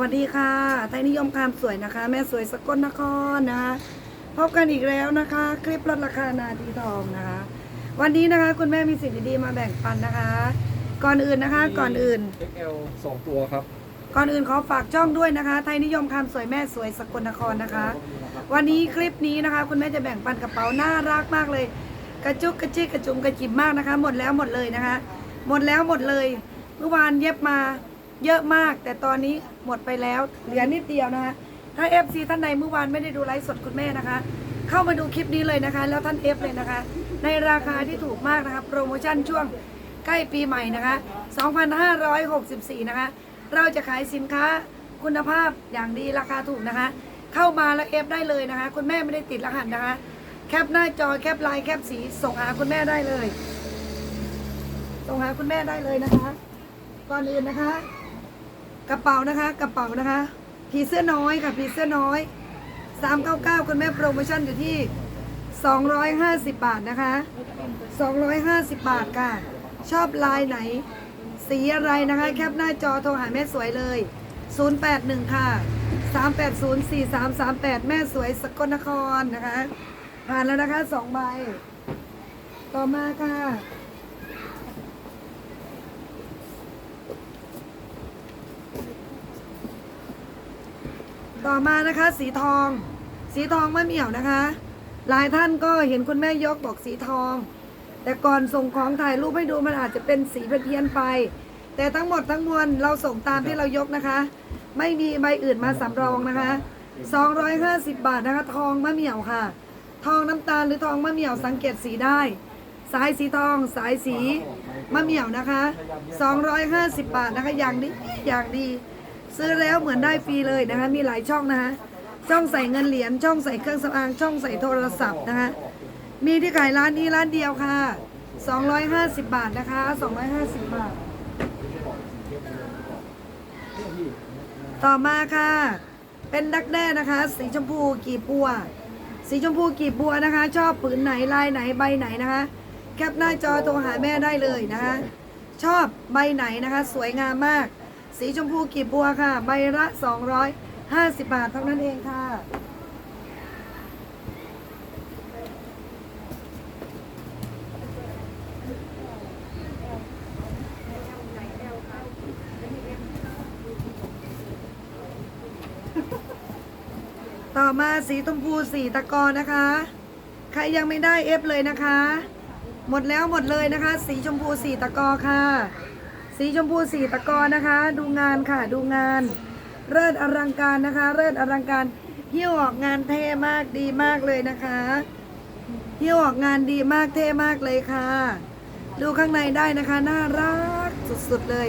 วัสดีค่ะ ไทยนิยมความสวยนะคะ แม่สวยสกลนครนะคะพบกันอีกแล้วนะคะ คลิปลดราคานาทีทองนะคะ วันนี้นะคะคุณแม่มีสิ่งดีๆมาแบ่งปันนะคะ ก่อนอื่นนะคะ ก่อนอื่น XL สองตัวครับ ก่อนอื่นขอฝากช่องด้วยนะคะ ไทยนิยมความสวยแม่สวยสกลนครนะคะ วันนี้คลิปนี้นะคะ คุณแม่จะแบ่งปันกระเป๋าน่ารักมากเลย กระจุกกระจิกกระจุมกระจิบมากนะคะ หมดแล้วหมดเลยนะคะ หมดแล้วหมดเลยเมื่อวานเย็บมา เยอะมาก แต่ตอนนี้หมดไปแล้ว เหลือนิดเดียวนะคะถ้า FC ท่านใดเมื่อวานไม่ได้ดูไลฟ์สดคุณแม่นะคะ เข้ามาดูคลิปนี้เลยนะคะ แล้วท่าน F เลยนะคะ ในราคาที่ถูกมากนะคะ โปรโมชั่นช่วงใกล้ปีใหม่นะคะ 2,564 นะคะ เราจะขายสินค้าคุณภาพอย่างดีราคาถูกนะคะ เข้ามาแล้วเอฟได้เลยนะคะ คุณแม่ไม่ได้ติดรหัสนะคะ แคปหน้าจอแคปไลน์แคปสีส่งหาคุณแม่ได้เลย ส่งหาคุณแม่ได้เลยนะคะ ก่อนอื่นนะคะ กระเป๋านะคะ กระเป๋านะคะผีเสื้อน้อยค่ะผีเสื้อน้อย 399คุณแม่โปรโมชั่นอยู่ที่ 250 บาทนะคะ 250 บาทค่ะ ชอบลายไหน สีอะไรนะคะ แคปหน้าจอโทรหาแม่สวยเลย 081 ค่ะ 380 4338 แม่สวยสกลนครนะคะ ผ่านแล้วนะคะสองใบ ต่อมาค่ะ ต่อมานะคะ สีทอง สีทองมะเหมี่ยวนะคะ หลายท่านก็เห็นคุณแม่ยกบอกสีทอง แต่ก่อนส่งของถ่ายรูปให้ดูมันอาจจะเป็นสีเพี้ยนไป แต่ทั้งหมดทั้งมวลเราส่งตามที่เรายกนะคะ ไม่มีใบอื่นมาสำรองนะคะ 250 บาทนะคะ ทองมะเหมี่ยวค่ะ ทองน้ำตาลหรือทองมะเหมี่ยวสังเกตสีได้ สายสีทอง สายสีมะเหมี่ยวนะคะ 250 บาทนะคะ อย่างดีอย่างดี ซื้อแล้วเหมือนได้ฟรีเลยนะคะมีหลายช่องนะคะช่องใส่เงินเหรียญช่องใส่เครื่องสำอางช่องใส่โทรศัพท์นะคะมีที่ขายร้านนี้ร้านเดียวค่ะ 250 บาทนะคะ 250 บาท ต่อมาค่ะ เป็นดักแด้นะคะ สีชมพูกีบบัว สีชมพูกีบบัวนะคะ ชอบผืนไหนลายไหนใบไหนนะคะ แคปหน้าจอโทรหาแม่ได้เลยนะคะ ชอบใบไหนนะคะ สวยงามมาก สีชมพูกีบบัวค่ะ ใบละ 250 บาทเท่านั้นเองค่ะ ต่อมาสีชมพูสีตะกอนนะคะ ใครยังไม่ได้เอฟเลยนะคะ หมดแล้วหมดเลยนะคะ สีชมพูสีตะกอค่ะ สีชมพูสีตะกอนะคะ ดูงานค่ะดูงาน เลิศอลังการนะคะ เลิศอลังการหิ้วออกงานเท่มากดีมากเลยนะคะหิ้วออกงานดีมากเท่มากเลยค่ะ ดูข้างในได้นะคะน่ารักสุดๆเลย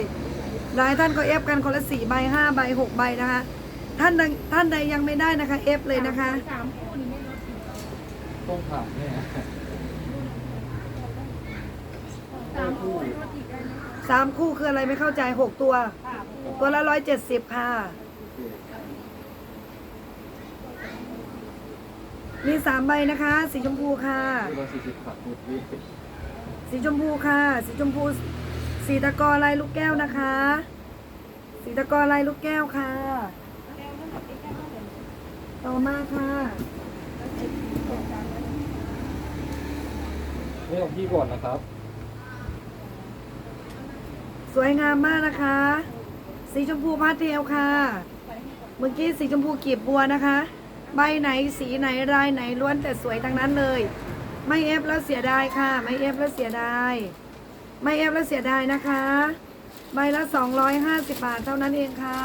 หลายท่านก็เอฟกันคนละสี่ใบห้าใบหกใบนะคะ ท่านใดท่านใดยังไม่ได้นะคะเอฟเลยนะคะต้องผ่านเนี่ยสามคู่ สามคู่คืออะไรไม่เข้าใจหกตัว ตัวละร้อยเจ็ดสิบค่ะ มีสามใบนะคะ สีชมพูค่ะตัวละสี่สิบขาดหมดวิสีชมพูค่ะ สีชมพู สีตะกอลายลูกแก้วนะคะ สีตะกอลายลูกแก้วค่ะ ต่อมาค่ะนี่ของพี่ก่อนนะครับ สวยงามมากนะคะ สีชมพูพาสเทลค่ะ เมื่อกี้สีชมพูกีบบัวนะคะ ใบไหนสีไหนลายไหนล้วนแต่สวยทั้งนั้นเลย ไม่เอฟแล้วเสียดายค่ะ ไม่เอฟแล้วเสียดาย ไม่เอฟแล้วเสียดายนะคะ ใบละ 250 บาทเท่านั้นเองค่ะ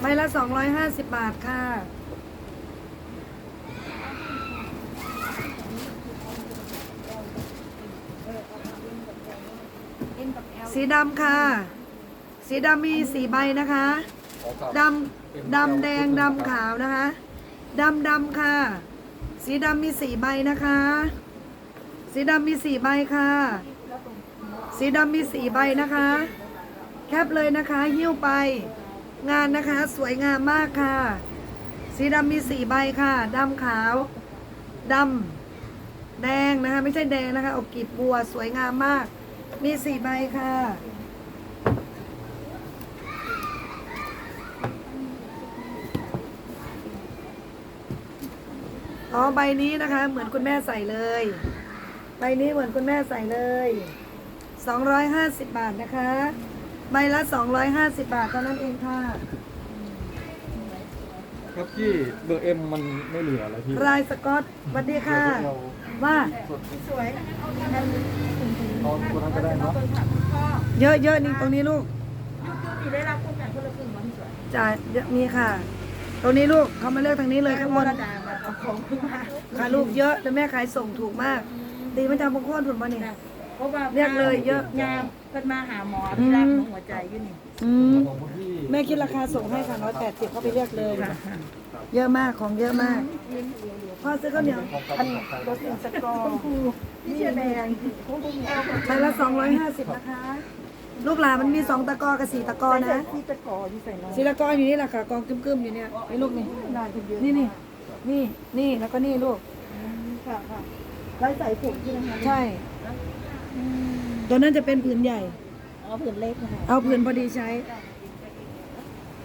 ใบละ 250 บาทค่ะ สีดำค่ะ สีดำมีสีใบนะคะดำดำแดงดำขาวนะคะดำดำค่ะ สีดำมีสี่ใบนะคะ สีดำมีสี่ใบค่ะ สีดำมีสี่ใบนะคะ แคปเลยนะคะหิ้วไป งานนะคะสวยงามมากค่ะ สีดำมีสี่ใบค่ะดำขาวดำแดงนะคะ ไม่ใช่แดงนะคะอกกีบบัวสวยงามมาก มีสี่ใบค่ะ อ๋อ ใบนี้นะคะ เหมือนคุณแม่ใส่เลย ใบนี้เหมือนคุณแม่ใส่เลยสอองร้้ยหาสิบบาทนะคะ ใบละสอองร้้ยหาสิบบาทเท่านั้นเองค่ะครับพี่เบอร์เอ็มมันไม่เหลือแล้วพี่ รายสกอตสวัสดีค่ะ ว่าสวย เอาตัวนั้นก็ได้เนาะเยอะๆนี่ตรงนี้ลูกที่ได้รับโครงการคนละครึ่งวันที่สวยจ่ายเยอะมีค่ะ ตรงนี้ลูกเขามาเลือกทางนี้เลยข้างบนดามาเอาของขึ้นมาขายลูกเยอะแล้วแม่ขายส่งถูกมาก ตีมันจะบางคนถูกมาเนี่ยเพราะว่าเรียกเลยเยอะงามเพิ่นมาหาหมอที่รักของหัวใจอยู่นี่อืมของคุณพี่แม่คิดราคาส่งให้ค่ะร้อยแปดสิบเขาไปเลือกเลย เยอะมากของเยอะมาก พ่อซื้อข้าวเหนียวของกับของใครรถอินสกอร์นี่แดงใบละสองร้อยห้าสิบนะคะ ลูกหลานมันมีสองตะกอกับสี่ตะกอนะที่ตะกอที่ใส่น้องสี่ตะกออยู่นี่แหละค่ะกองกึ้มๆอยู่เนี่ยนี่ลูกนี่ได้คนเยอะนี่นี่นี่นี่แล้วก็นี่ลูกค่ะค่ะไล่ใส่ผมใช่ไหมคะใช่ ตัวนั้นจะเป็นผืนใหญ่อ๋อผืนเล็กนะคะเอาผืนพอดีใช้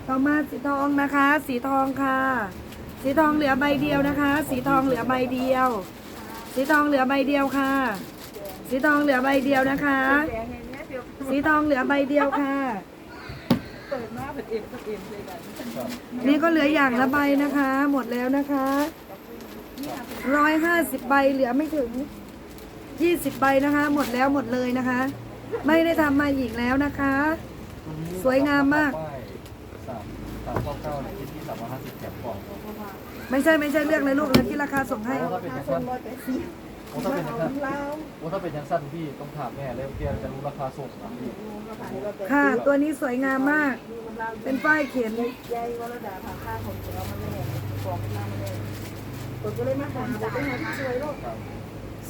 ต่อมาสีทองนะคะ สีทองค่ะ สีทองเหลือใบเดียวนะคะ สีทองเหลือใบเดียว สีทองเหลือใบเดียวค่ะ สีทองเหลือใบเดียวนะคะ สีทองเหลือใบเดียวค่ะ นี่ก็เหลืออย่างละใบนะคะ หมดแล้วนะคะร้อยห้าสิบใบเหลือไม่ถึงยี่สิบใบนะคะ หมดแล้วหมดเลยนะคะ ไม่ได้ทำมาอีกแล้วนะคะ สวยงามมาก เก้าเก้าในที่ที่สามร้อยห้าสิบแถมกล่องไม่ใช่ไม่ใช่เลือกเลยลูกแล้วที่ราคาส่งให้โอ้ถ้าเป็นยังสั้นโอ้ถ้าเป็นยังสั้นโอ้ถ้าเป็นยังสั้นพี่ต้องถามแม่เลยเพื่อจะรู้ราคาส่งนะพี่ค่ะ ตัวนี้สวยงามมาก เป็นป้ายเขียนยายวรดาผ่าค่าของเจ้ามาเลยบอกมาเลยเปิดก็เลยมาหาเปิดก็หาที่ช่วยโลกครับ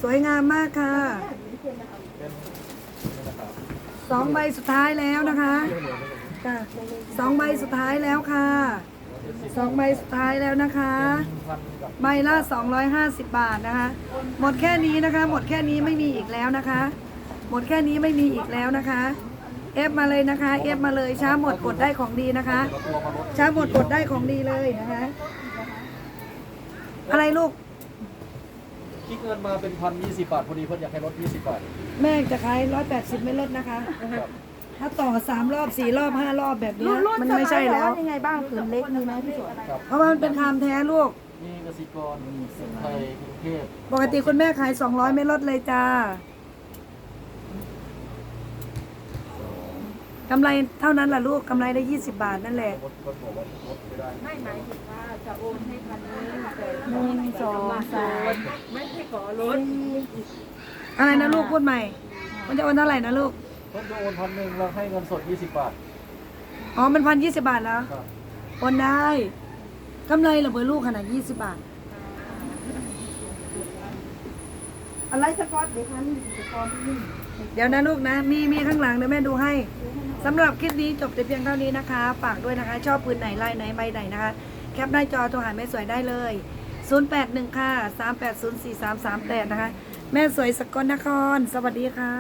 สวยงามมากค่ะเป็นนี่นะครับสองใบสุดท้ายแล้วนะคะ เรื่องเหลือไม่เหลือ ค่ะสองใบสุดท้ายแล้วค่ะสองใบสุดท้ายแล้วนะคะพันกับใบละ250 บาทนะคะ หมดแค่นี้นะคะ หมดแค่นี้ไม่มีอีกแล้วนะคะ หมดแค่นี้ไม่มีอีกแล้วนะคะเอฟมาเลยนะคะเอฟมาเลยช้าหมดกดได้ของดีนะคะเอาตัวมาลดช้าหมดกดได้ของดีเลยนะคะ อะไรลูกคิดเงินมาเป็นพันยี่สิบบาทพอดีเพื่อนอยากให้ลดยี่สิบบาท แม่จะขาย180ไม่ลดนะคะครับ ถ้าต่อสามรอบสี่รอบห้ารอบแบบเนี้ยมันไม่ใช่แล้ว ยังไงบ้างผืนเล็กมีไหมพี่สวนครับเพราะว่ามันเป็นคามแท้ลูก มีกสิกรเซ็นไทยกรุงเทพปกติคุณแม่ขาย200ไม่ลดเลยจ้ากำไรเท่านั้นล่ะลูกกำไรได้ 20 บาทนั่นแหละลดลดบอกว่าลดไม่ได้ไม่หมายถึงว่าจะโอนให้พันนี้แต่หนึ่งสองสามไม่ให้ขอลดอะไรนะลูกพูดใหม่ มันจะโอนเท่าไหร่นะลูก เพิ่นจะโอนพันหนึ่งเราให้เงินสดยี่สิบบาท อ๋อ มันพันยี่สิบาทแล้วครับ โอนได้ กำไรเหรอเบอร์ลูกขนาดยี่สิบาท อะไรสกอตเดี๋ยวพันสกอตนี่เดี๋ยวนะลูกนะ มีมีข้างหลังเดี๋ยวแม่ดูให้สำหรับคลิปนี้จบแต่เพียงเท่านี้นะคะ ฝากด้วยนะคะ ชอบปืนไหนลายไหนใบไหนนะคะ แคปหน้าจอโทรหาแม่สวยได้เลย 081 ค่ะ 3804338 นะคะ แม่สวยสกลนคร สวัสดีค่ะ